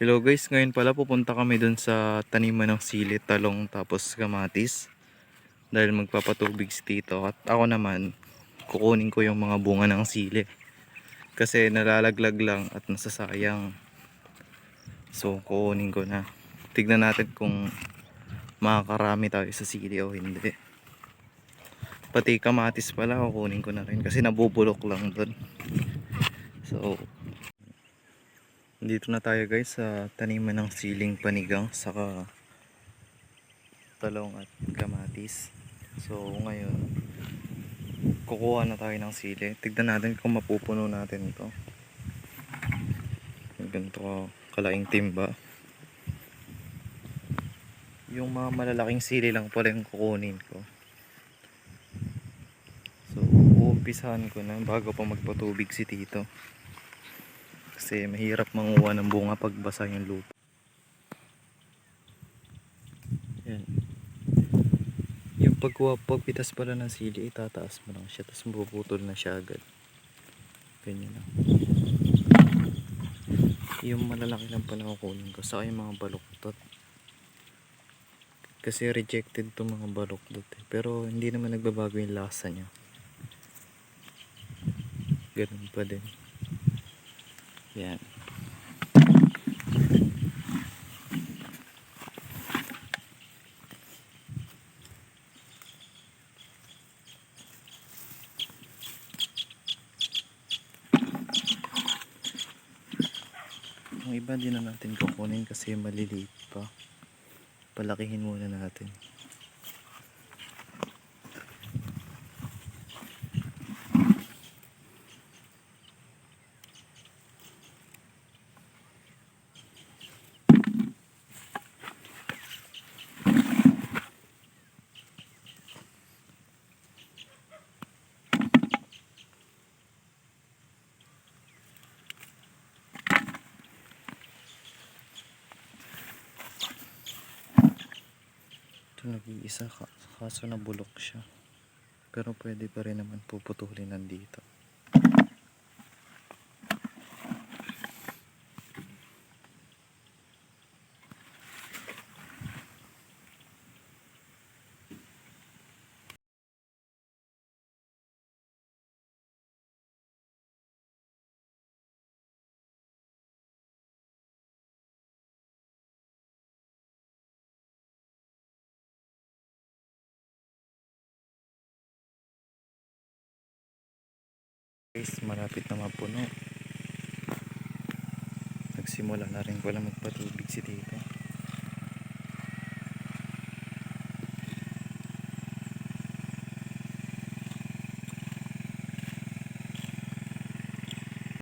Hello guys, ngayon pala pupunta kami dun sa taniman ng sili, talong tapos kamatis. Dahil magpapatubig si Tito at ako naman kukunin ko yung mga bunga ng sili. Kasi nalalaglag lang at nasasayang. So kukunin ko na. Tignan natin kung makakarami tayo sa sili o hindi. Pati kamatis pala kukunin ko na rin kasi nabubulok lang dun. So dito na tayo guys sa taniman ng siling panigang saka talong at kamatis. So ngayon kukuha na tayo ng sili. Tignan natin kung mapupuno natin ito. Ganito kalaking timba. Yung mga malalaking sili lang pala yung kukunin ko. So uumpisahan ko na bago pa magpatubig si Tito kasi mahirap manguha ng bunga pag basa yung lupa. Yan. Yung pagkuha, pagpitas pala ng sili, itataas mo lang siya, tapos mapuputol na siya agad. Ganyan lang. Yung malalaki lang pala kukunin ko, saka yung mga baluktot. Kasi rejected to mga baluktot eh. Pero hindi naman nagbabago yung lasa niya. Ganun pa din. Yan. Ang iba din na natin kukunin kasi maliliit pa. Palakihin muna natin. Ito nag-iisa ka, kaso nabulok siya. Pero pwede pa rin naman puputulin nandito. Guys, malapit na mapuno. Nagsimula na rin pala magpatubig si Tito.